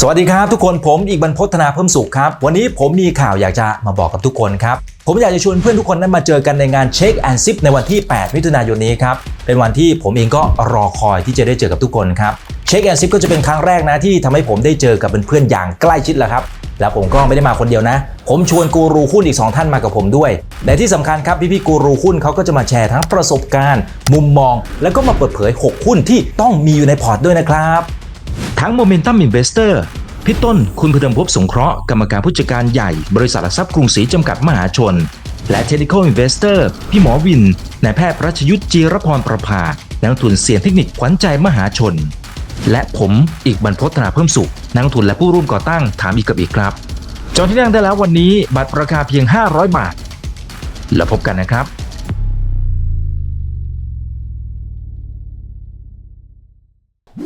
สวัสดีครับทุกคนผมอีกบรรพฒนาเพิ่มสุขครับ วันนี้ผมมีข่าวอยากจะมาบอกกับทุกคนครับ ผมอยากจะชวนเพื่อนทุกคนนั้นมาเจอกันในงานเช็คแอนซิปในวันที่ 8 มิถุนายนนี้ครับ เป็นวันที่ผมเองก็รอคอยที่จะได้เจอกับทุกคนครับเช็คแอนซิปก็จะเป็นครั้งแรกนะที่ทำให้ผมได้เจอกับเพื่อนๆอย่างใกล้ชิดแหละครับแล้วผมก็ไม่ได้มาคนเดียวนะ ผมชวนกูรูหุ้นอีก 2 ท่านมากับผมด้วย และที่สำคัญครับพี่ๆกูรูหุ้นเขาก็จะมาแชร์ทั้งประสบการณ์ มุมมอง แล้วก็มาเปิดเผย 6 หุ้นที่ต้องมีอยู่ในพอร์ตด้วยนะครับ ทั้ง Momentum Investor พี่ต้น คุณพเดิมภพสงเคราะห์กรรมการผู้จัดการใหญ่ บริษัทหลักทรัพย์กรุงศรีจำกัดมหาชน และ Technical Investor พี่หมอวินนายแพทย์รัชยุทธจีรพรประภานักทุนเสี่ยงเทคนิคขวัญใจมหาชน และผมอีกบรรพฒนาเพิ่มสุข นักทุนและผู้ร่วมก่อตั้งถามอีกกับอีกครับจองที่นั่งได้แล้ววันนี้บัตรราคาเพียง 500 บาท แล้วพบกันนะครับ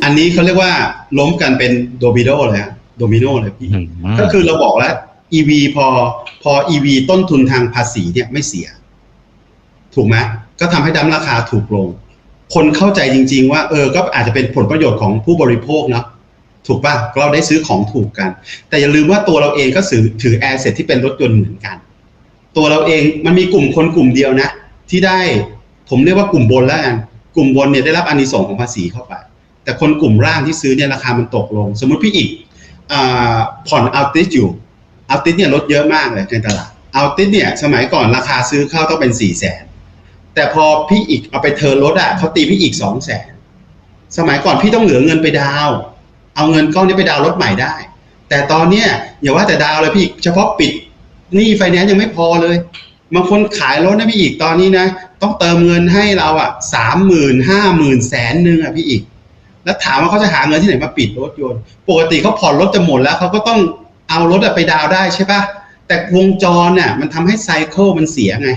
อันนี้เขาเรียกว่าล้มกันเป็นโดมิโนเลยฮะโดมิโนเลยพี่ก็คือเราบอกแล้ว EV พอพอ EV ต้นทุนทางภาษีเนี่ยไม่เสีย ถูกไหมก็ทำให้ดั้มราคาถูกลง คนเข้าใจจริง ๆ ว่าเออก็อาจจะเป็นผลประโยชน์ของผู้บริโภคเนาะถูกป่ะเราได้ซื้อของถูกกัน แต่อย่าลืมว่าตัวเราเองก็ถือถือแอสเซทที่เป็นรถยนต์เหมือนกัน ตัวเราเองมันมีกลุ่มคนกลุ่มเดียวนะ ที่ได้ผมเรียกว่ากลุ่มบนแล้วกันกลุ่มบนเนี่ยได้รับอานิสงส์ของภาษีเข้าไป แต่คนกลุ่มล่างที่ซื้อเนี่ยราคามันตกลง สมมุติพี่อีกอผ่อนอัลติสอยู่อัลติสเนี่ยลดเยอะมากเลยในตลาดอัลติสเนี่ยสมัยก่อนราคาซื้อเข้าต้องเป็นสี่แสนแต่พอพี่อีกเอาไปเทิร์นรถอะเขาตีพี่อีกสองแสนสมัยก่อนพี่ต้องเหลือเงินไปดาว เอาเงินก้อนนี้ไปดาวรถใหม่ได้ แต่ตอนเนี้ยอย่าว่าแต่ดาวเลยพี่เฉพาะปิดหนี่ไฟแนนซ์ยังไม่พอเลยบางคนขายรถนะพี่อีกตอนนี้นะ ต้องเติมเงินให้เราอะสามหมื่นห้าหมื่นแสนหนึ่งอะพี่อีก แล้วถามว่าเขาจะหาเงินที่ไหนมาปิดรถยนต์ ปกติเขาผ่อนรถจะหมดแล้วเขาก็ต้องเอารถไปดาวได้ใช่ปะแต่วงจรเนี่ยมันทำให้ไซเคิลมันเสียไง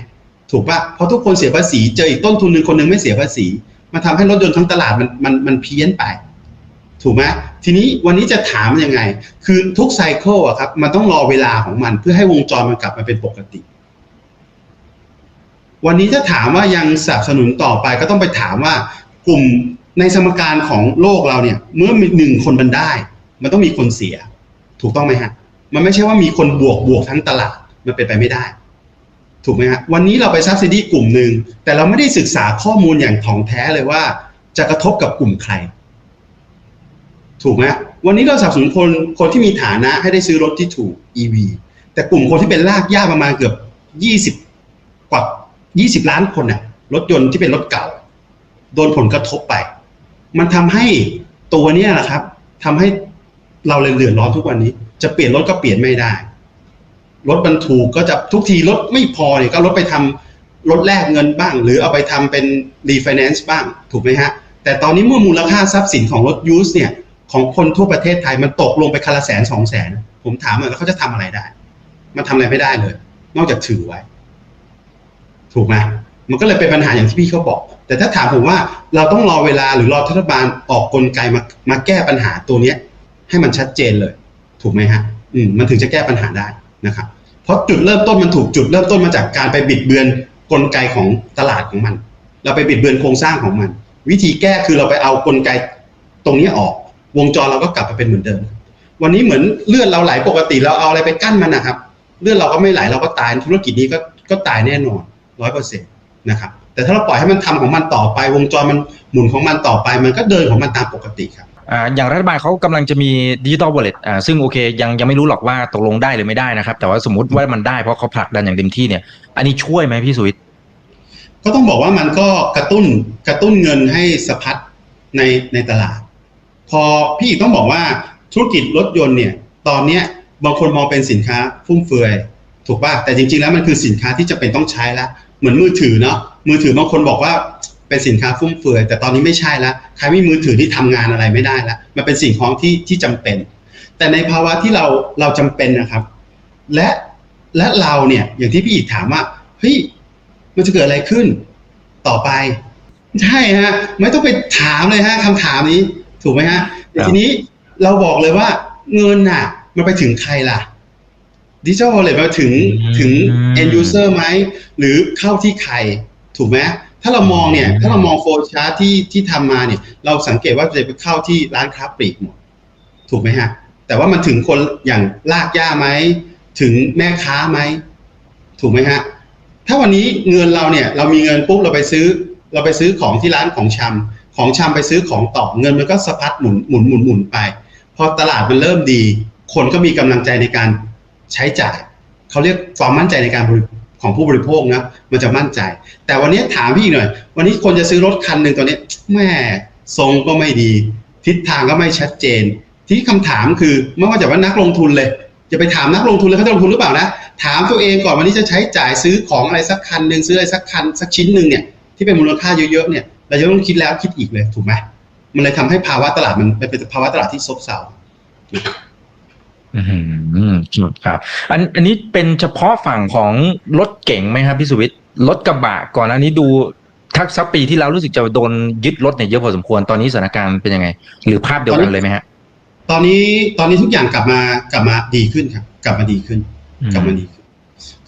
ถูกปะเพราะทุกคนเสียภาษีเจออีกต้นทุนหนึ่งคนหนึ่งไม่เสียภาษี มันทำให้รถยนต์ทั้งตลาดมันมันมันเพี้ยนไป ถูกไหมทีนี้วันนี้จะถามยังไง คือทุกไซเคิลอะครับมันต้องรอเวลาของมันเพื่อให้วงจรมันกลับมาเป็นปกติวันนี้ถ้าถามว่ายังสนับสนุนต่อไปก็ต้องไปถามว่ากลุ่ม ในสมการของโลกเราเนี่ย เมื่อมีหนึ่งคนมันได้ มันต้องมีคนเสีย ถูกต้องไหมฮะ มันไม่ใช่ว่ามีคนบวกบวกทั้งตลาดมันเป็นไปไม่ได้ ถูกไหมฮะวันนี้เราไปซับซิดีกลุ่มหนึ่งแต่เราไม่ได้ศึกษาข้อมูลอย่างของแท้เลยว่า จะกระทบกับกลุ่มใคร ถูกไหมวันนี้เราสนับสนุนคนคนที่มีฐานะให้ได้ซื้อรถที่ถูก EV แต่กลุ่มคนที่เป็นลากย่าประมาณเกือบยี่สิบกว่ายี่สิบล้านคนน่ะรถยนต์ที่เป็นรถเก่า โดนผลกระทบไป มันทำให้ตัวเนี้ยแหละครับทำให้เราเลยเดือดร้อนทุกวันนี้ จะเปลี่ยนรถก็เปลี่ยนไม่ได้ รถบรรทุกก็จะทุกทีรถไม่พอเนี่ยก็รถไปทำรถแลกเงินบ้าง หรือเอาไปทำเป็นรีไฟแนนซ์บ้างถูกไหมฮะ แต่ตอนนี้เมื่อมูลค่าทรัพย์สินของรถยูสเนี่ยของคนทั่วประเทศไทยมันตกลงไปคันละแสนสองแสนผมถามว่าแล้วเขาจะทำอะไรได้ มันทำอะไรไม่ได้เลย นอกจากถือไว้ ถูกไหม มันก็เลยเป็นปัญหาอย่างที่พี่เขาบอก แต่ถ้าถามผมว่าเราต้องรอเวลาหรือรอรัฐบาลออกกลไกมามาแก้ปัญหาตัวเนี้ย ให้มันชัดเจนเลย ถูกไหมฮะ อืมมันถึงจะแก้ปัญหาได้นะครับ เพราะจุดเริ่มต้นมันถูกจุดเริ่มต้นมาจากการไปบิดเบือนกลไกของตลาดของมัน เราไปบิดเบือนโครงสร้างของมัน วิธีแก้คือเราไปเอากลไกตรงนี้ออก วงจรเราก็กลับมาเป็นเหมือนเดิม วันนี้เหมือนเลือดเราไหลปกติเราเอาอะไรไปกั้นมันนะครับ เลือดเราก็ไม่ไหลเราก็ตายธุรกิจนี้ก็ก็ตายแน่นอนร้อยเปอร์เซ็นต์ นะครับแต่ถ้าเราปล่อยให้มันทำของมันต่อไป วงจรมันหมุนของมันต่อไป มันก็เดินของมันตามปกติครับอ่าอย่างรัฐบาลเขากำลังจะมีดิจิ t a ล w a l เล็ตอ่าซึ่งโอเค ยังยังไม่รู้หรอกว่าตกลงได้หรือไม่ได้นะครับ แต่ว่าสมมติว่ามันได้เพราะเขาผลักดันอย่างเต็มที่เนี่ย อันนี้ช่วยไหมพี่สุวิทย์ก็ต้องบอกว่ามันก็กระตุ้นกระตุ้นเงินให้สะพัดในในตลาด พอพี่อีกต้องบอกว่าธุรกิจรถยนต์เนี่ย ตอนเนี้ยบางคนมองเป็นสินค้าฟุ่มเฟือย ถูกป่ะแต่จริง ๆ แล้วมันคือสินค้าที่จะเป็นต้องใช้แล้ว เหมือนมือถือเนาะมือถือบางคนบอกว่าเป็นสินค้าฟุ่มเฟือยแต่ตอนนี้ไม่ใช่แล้วใครไม่มีมือถือที่ทำงานอะไรไม่ได้แล้วมันเป็นสิ่งของที่ที่จำเป็น แต่ในภาวะที่เราเราจำเป็นนะครับ และและเราเนี่ยอย่างที่พี่อีกถามว่าเฮ้ยมันจะเกิดอะไรขึ้นต่อไป ใช่ฮะ ไม่ต้องไปถามเลยฮะคำถามนี้ ถูกไหมฮะแต่ทีนี้เราบอกเลยว่าเงินน่ะ มันไปถึงใครล่ะ ดิจิทัลวอลเล็ตมาถึงถึง end user ไหมหรือเข้าที่ใครถูกไหมถ้าเรามองเนี่ยถ้าเรามองโฟล์ชาร์ตที่ที่ทำมาเนี่ย เราสังเกตว่าจะไปเข้าที่ร้านค้าปลีกหมดถูกไหมฮะ แต่ว่ามันถึงคนอย่างลากย่าไหมถึงแม่ค้าไหมถูกไหมฮะ ถ้าวันนี้เงินเราเนี่ยเรามีเงินปุ๊บเราไปซื้อ เราไปซื้อของที่ร้านของชำของชำไปซื้อของต่อเงินมันก็สะพัดหมุนหมุนหมุนหมุนไป พอตลาดมันเริ่มดี คนก็มีกำลังใจในการ ใช้จ่ายเขาเรียกความมั่นใจในการของผู้บริโภคนะมันจะมั่นใจ แต่วันนี้ถามพี่หน่อย วันนี้คนจะซื้อรถคันหนึ่งตอนนี้แม่ทรงก็ไม่ดี ทิศทางก็ไม่ชัดเจน ที่คำถามคือไม่ว่าจะว่านักลงทุนเลยจะไปถามนักลงทุนเลยเขาจะลงทุนหรือเปล่านะถามตัวเองก่อนวันนี้จะใช้จ่ายซื้อของอะไรสักคันหนึ่งซื้ออะไรสักคันสักชิ้นหนึ่งเนี่ยที่เป็นมูลค่าเยอะๆเนี่ยเราจะต้องคิดแล้วคิดอีกเลยถูกไหมมันเลยทำให้ภาวะตลาดมันเป็นภาวะตลาดที่ซบเซา อืมครับ อันอันนี้เป็นเฉพาะฝั่งของรถเก๋งไหมครับพี่สุวิทย์รถกระบะก่อนอันนี้ดูทักสักปีที่แล้วรู้สึกจะโดนยึดรถเนี่ยเยอะพอสมควรตอนนี้สถานการณ์เป็นยังไง หรือภาพเดียวกันเลยไหมฮะ ตอนนี้ตอนนี้ทุกอย่างกลับมากลับมาดีขึ้นครับ กลับมาดีขึ้น กลับมาดีขึ้น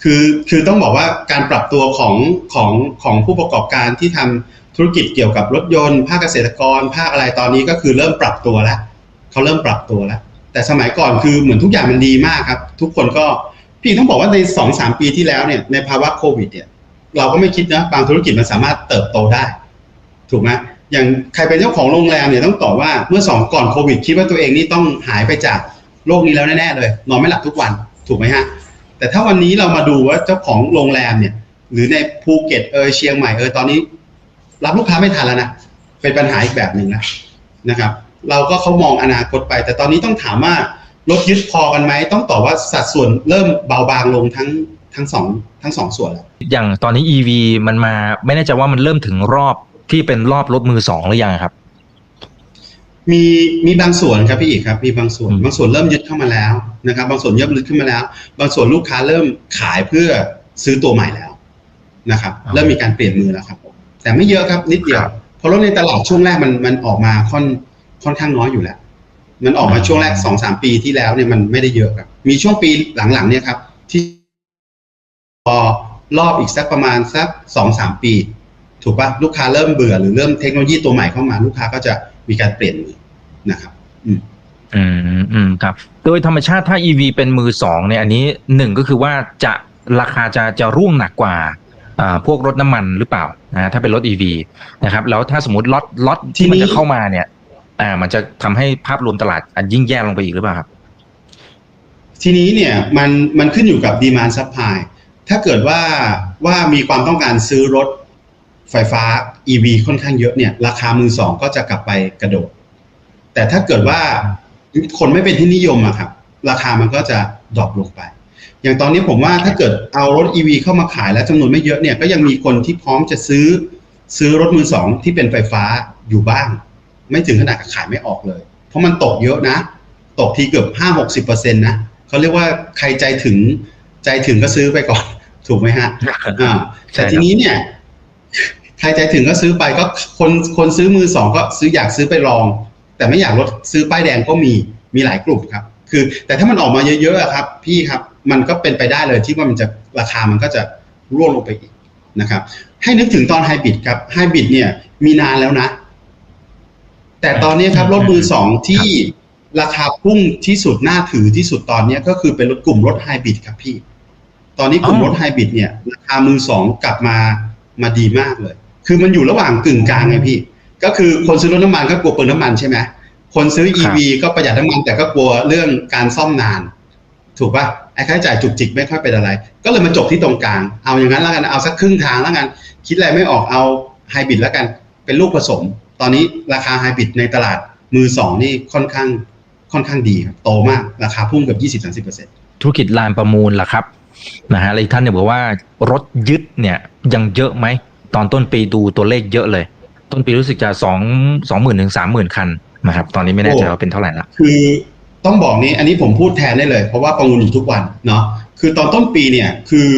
คือคือต้องบอกว่าการปรับตัวของของของผู้ประกอบการที่ทำธุรกิจเกี่ยวกับรถยนต์ ภาคเกษตรกร ภาคอะไรตอนนี้ก็คือเริ่มปรับตัวแล้วเขาเริ่มปรับตัวแล้ว แต่สมัยก่อนคือเหมือนทุกอย่างมันดีมากครับ ทุกคนก็พี่ต้องบอกว่าในสองสามปีที่แล้วเนี่ยในภาวะโควิดเนี่ยเราก็ไม่คิดนะบางธุรกิจมันสามารถเติบโตได้ ถูกไหมอย่างใครเป็นเจ้าของโรงแรมเนี่ยต้องตอบว่าเมื่อสองก่อนโควิด คิดว่าตัวเองนี่ต้องหายไปจากโลกนี้แล้วแน่ๆเลย นอนไม่หลับทุกวันถูกไหมฮะแต่ถ้าวันนี้เรามาดูว่าเจ้าของโรงแรมเนี่ย หรือในภูเก็ตเออเชียงใหม่เออตอนนี้ รับลูกค้าไม่ทันแล้วนะเป็นปัญหาอีกแบบหนึ่งนะนะครับ เราก็เขามองอนาคตไป แต่ตอนนี้ต้องถามว่ารถยึดพอกันไหมต้องตอบว่าสัดส่วนเริ่มเบาบางลงทั้งทั้งสองทั้งสองส่วนแล้วอย่างตอนนี้ EV มันมาไม่แน่ใจว่ามันเริ่มถึงรอบที่เป็นรอบรถมือสองหรือยังครับ มีมีบางส่วนครับพี่อีกครับ มีบางส่วนอืมบางส่วนเริ่มยึดเข้ามาแล้วนะครับ บางส่วนเริ่มยึดขึ้นมาแล้ว บางส่วนลูกค้าเริ่มขายเพื่อซื้อตัวใหม่แล้วนะครับ เริ่มมีการเปลี่ยนมือแล้วครับผมแต่ไม่เยอะครับนิดเดียวเพราะรถในตลาดช่วงแรกมันมันออกมาค่อน ค่อนข้างน้อยอยู่แล้วมันออกมาช่วงแรกสองสามปีที่แล้วเนี่ยมันไม่ได้เยอะครับ มีช่วงปีหลังๆเนี่ยครับ ที่พอรอบอีกสักประมาณสักสองสามปี ถูกปะลูกค้าเริ่มเบื่อหรือเริ่มเทคโนโลยีตัวใหม่เข้ามาลูกค้าก็จะมีการเปลี่ยนมือนะครับ อืมอืมอืมครับ โดยธรรมชาติถ้า EV เป็นมือสองเนี่ยอันนี้หนึ่งก็คือว่าจะราคาจะจะร่วงหนักกว่าอ่าพวกรถน้ำมันหรือเปล่านะถ้าเป็นรถ EV นะครับ แล้วถ้าสมมติล็อตล็อตที่มันจะเข้ามาเนี่ย อ่ามันจะทำให้ภาพรวมตลาดอันยิ่งแย่ลงไปอีกหรือเปล่าครับ ทีนี้เนี่ยมันมันขึ้นอยู่กับดีมานซัพพลายถ้าเกิดว่าว่ามีความต้องการซื้อรถไฟฟ้า EV ค่อนข้างเยอะเนี่ยราคามือสองก็จะกลับไปกระโดด แต่ถ้าเกิดว่าคนไม่เป็นที่นิยมอะครับราคามันก็จะดรอปลงไป อย่างตอนนี้ผมว่าถ้าเกิดเอารถ EV เข้ามาขายแล้วจำนวนไม่เยอะเนี่ยก็ยังมีคนที่พร้อมจะซื้อซื้อรถมือสองที่เป็นไฟฟ้าอยู่บ้าง ไม่ถึงขนาดขายไม่ออกเลย เพราะมันตกเยอะนะ ตกทีเกือบห้าหกสิบเปอร์เซ็นต์นะเขาเรียกว่าใครใจถึงใจถึงก็ซื้อไปก่อน ถูกไหมฮะอ่าใช่แต่ครับทีนี้เนี่ย ใครใจถึงก็ซื้อไปก็คนคนซื้อมือสองก็ซื้ออยากซื้อไปลอง แต่ไม่อยากลดซื้อป้ายแดงก็มีมีหลายกลุ่มครับ คือ แต่ถ้ามันออกมาเยอะๆอะครับ พี่ครับมันก็เป็นไปได้เลยที่ว่ามันจะราคามันก็จะร่วงลงไปอีกนะครับ ให้นึกถึงตอนไฮบริดครับไฮบริดเนี่ยมีนานแล้วนะ แต่ตอนนี้ครับรถมือสองที่ราคาพุ่งที่สุดน่าถือที่สุดตอนนี้ก็คือเป็นรถกลุ่มรถไฮบริดครับพี่ ตอนนี้กลุ่มอ๋อรถไฮบริดเนี่ยราคามือสองกลับมามาดีมากเลย คือมันอยู่ระหว่างกึ่งกลางไงพี่ ก็คือคนซื้อรถน้ำมันก็กลัวเปลืองน้ำมันใช่ไหมคนซื้อ EV ก็ประหยัดน้ำมันแต่ก็กลัวเรื่องการซ่อมนาน ถูกป่ะไอ้ค่าใช้จ่ายจุกจิกไม่ค่อยเป็นอะไร ก็เลยมาจบที่ตรงกลาง เอาอย่างนั้นแล้วกันเอาสักครึ่งทางแล้วกัน คิดอะไรไม่ออกเอาไฮบริดแล้วกัน เป็นลูกผสม ตอนนี้ราคาไฮบริดในตลาดมือสองนี่ค่อนข้างค่อนข้างดีครับโตมากราคาพุ่งเกือบ 20-30%เปอร์เซ็นต์ธุรกิจลานประมูลล่ะครับนะฮะแล้วอีกท่านเนี่ยบอกว่ารถยึดเนี่ยยังเยอะไหม ตอนต้นปีดูตัวเลขเยอะเลย ต้นปีรู้สึกจะสองสองหมื่นถึงสามหมื่นคันนะครับตอนนี้ไม่แน่ใจว่าเป็นเท่าไหร่ละคือต้องบอกนี้อันนี้ผมพูดแทนได้เลย เพราะว่าประมูลอยู่ทุกวันเนาะคือตอนต้นปีเนี่ยคือ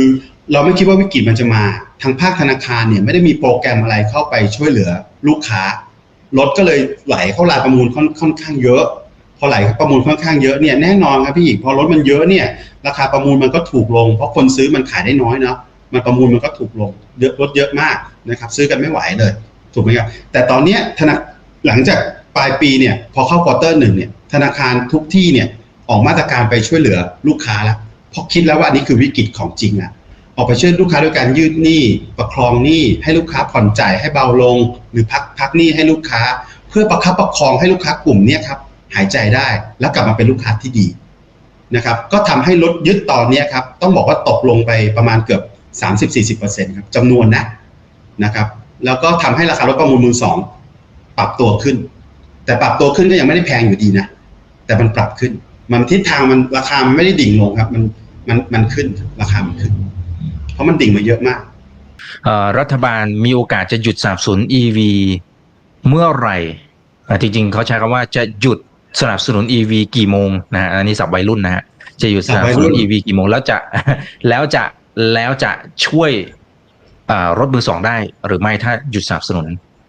เราไม่คิดว่าวิกฤตมันจะมา ทางภาคธนาคารเนี่ยไม่ได้มีโปรแกรมอะไรเข้าไปช่วยเหลือลูกค้า รถก็เลยไหลเข้าลานประมูลค่อนข้างเยอะ พอไหลประมูลค่อนข้างเยอะเนี่ยแน่นอนครับพี่อีกพอรถมันเยอะเนี่ยราคาประมูลมันก็ถูกลง เพราะคนซื้อมันขายได้น้อยเนาะมันประมูลมันก็ถูกลงเยอะรถเยอะมากนะครับซื้อกันไม่ไหวเลย ถูกไหมครับแต่ตอนนี้ธนาหลังจากปลายปีเนี่ยพอเข้าควอเตอร์หนึ่งเนี่ยธนาคารทุกที่เนี่ยออกมาตรการไปช่วยเหลือลูกค้าแล้วเพราะคิดแล้วว่าอันนี้คือวิกฤตของจริงแล้ว ออกไปช่วยลูกค้าด้วยการยืดหนี้ ประคองหนี้ ให้ลูกค้าผ่อนจ่ายให้เบาลง หรือพักพักหนี้ให้ลูกค้า เพื่อประคับประคองให้ลูกค้ากลุ่มนี้ครับหายใจได้แล้วกลับมาเป็นลูกค้าที่ดีนะครับก็ทำให้ลดยึดตอนนี้ครับต้องบอกว่าตกลงไปประมาณเกือบ 30-40%ครับจำนวนนะนะครับแล้วก็ทำให้ราคารถประมูลมือสองปรับตัวขึ้น แต่ปรับตัวขึ้นก็ยังไม่ได้แพงอยู่ดีนะแต่มันปรับขึ้น มันทิศทางมันราคามันไม่ได้ดิ่งลงครับ มันมันมันขึ้นราคามันขึ้น ราะมันดิ่งมาเยอะมากเอ่อรัฐบาลมีโอกาสจะหยุดสนับสนุน EV เมื่อไหร่อ่าจริงๆเขาใช้คำว่าจะหยุดสนับสนุน EV กี่โมงนะฮะอันนี้สับวัยรุ่นนะฮะจะหยุดสนับสนุนสับวัยรุ่น EV กี่โมงแล้วจะแล้วจะแล้วจะช่วยอ่ารถมือสองได้หรือไม่ถ้าหยุดสนับสนุน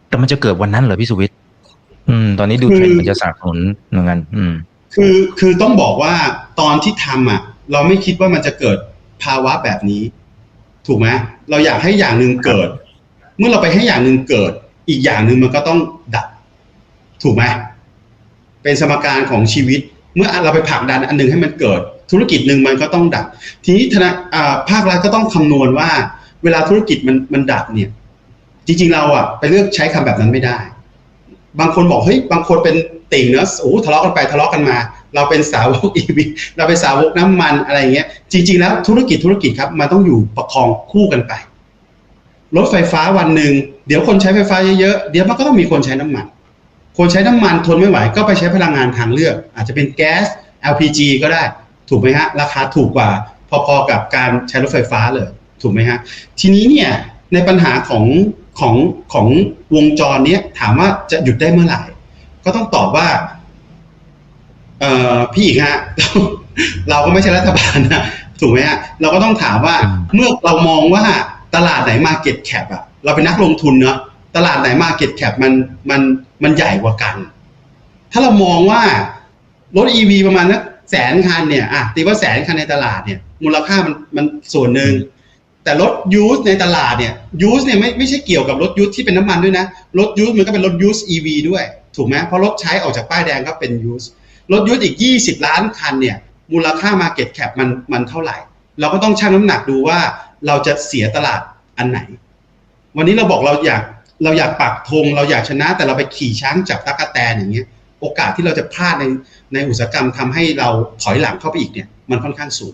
แต่มันจะเกิดวันนั้นเหรอพี่สุวิทย์อืมตอนนี้ดูเทรนด์มันจะสนับสนุนเหมือนกันอืมคือคือต้องบอกว่าตอนที่ทำอะ เราไม่คิดว่ามันจะเกิดภาวะแบบนี้ ถูกไหมเราอยากให้อย่างหนึ่งเกิด เมื่อเราไปให้อย่างหนึ่งเกิด อีกอย่างหนึ่งมันก็ต้องดับ ถูกไหมเป็นสมการของชีวิต เมื่อเราไปผลักดันอันหนึ่งให้มันเกิด ธุรกิจหนึ่งมันก็ต้องดับ ทีนี้ธนาภาครัฐก็ต้องคำนวณว่า เวลาธุรกิจมันมันดับเนี่ย จริงๆเราอะไปเลือกใช้คำแบบนั้นไม่ได้ บางคนบอกเฮ้ยบางคนเป็น ติ่งเนอะโอ้ทะเลาะกันไปทะเลาะกันมา เราเป็นสาวก EV เราเป็นสาวกน้ำมันอะไรเงี้ย จริง ๆ แล้วธุรกิจธุรกิจครับมันต้องอยู่ประคองคู่กันไปรถไฟฟ้าวันหนึ่งเดี๋ยวคนใช้ไฟฟ้าเยอะๆเดี๋ยวมันก็ต้องมีคนใช้น้ำมัน คนใช้น้ำมันทนไม่ไหว ก็ไปใช้พลังงานทางเลือก อาจจะเป็นแก๊ส LPG ก็ได้ ถูกไหมฮะ ราคาถูกกว่าพอๆกับการใช้รถไฟฟ้าเลย ถูกไหมฮะ ทีนี้เนี่ยในปัญหาของของของวงจรเนี้ยถามว่าจะหยุดได้เมื่อไหร่ ก็ต้องตอบว่า เอ่อพี่อีกฮะ เราก็ไม่ใช่รัฐบาลนะถูกไหมฮะเราก็ต้องถามว่าอืมเมื่อเรามองว่าตลาดไหนมาเก็ตแคปอะเราเป็นนักลงทุนเนาะตลาดไหนมาเก็ตแคปมันมันมันใหญ่กว่ากัน ถ้าเรามองว่ารถ EV ประมาณนักแสนคันเนี่ยอะตีว่าแสนคันในตลาดเนี่ย มูลค่ามันมันส่วนหนึ่งแต่รถยูสในตลาดเนี่ยยูสเนี่ยไม่ไม่ใช่เกี่ยวกับรถยูสที่เป็นน้ำมันด้วยนะ รถยูสมันก็เป็นรถยูส EV ด้วย ถูกไหมเพราะรถใช้ออกจากป้ายแดงก็เป็นยูสรถยูสอีก 20 ล้านคันเนี่ยมูลค่า Market Cap มันมันเท่าไหร่ เราก็ต้องชั่งน้ำหนักดูว่าเราจะเสียตลาดอันไหน วันนี้เราบอกเราอยากเราอยากปักธงเราอยากชนะแต่เราไปขี่ช้างจับตะกแตนอย่างเงี้ยโอกาสที่เราจะพลาดในในอุตสาหกรรมทำให้เราถอยหลังเข้าไปอีกเนี่ยมันค่อนข้างสูง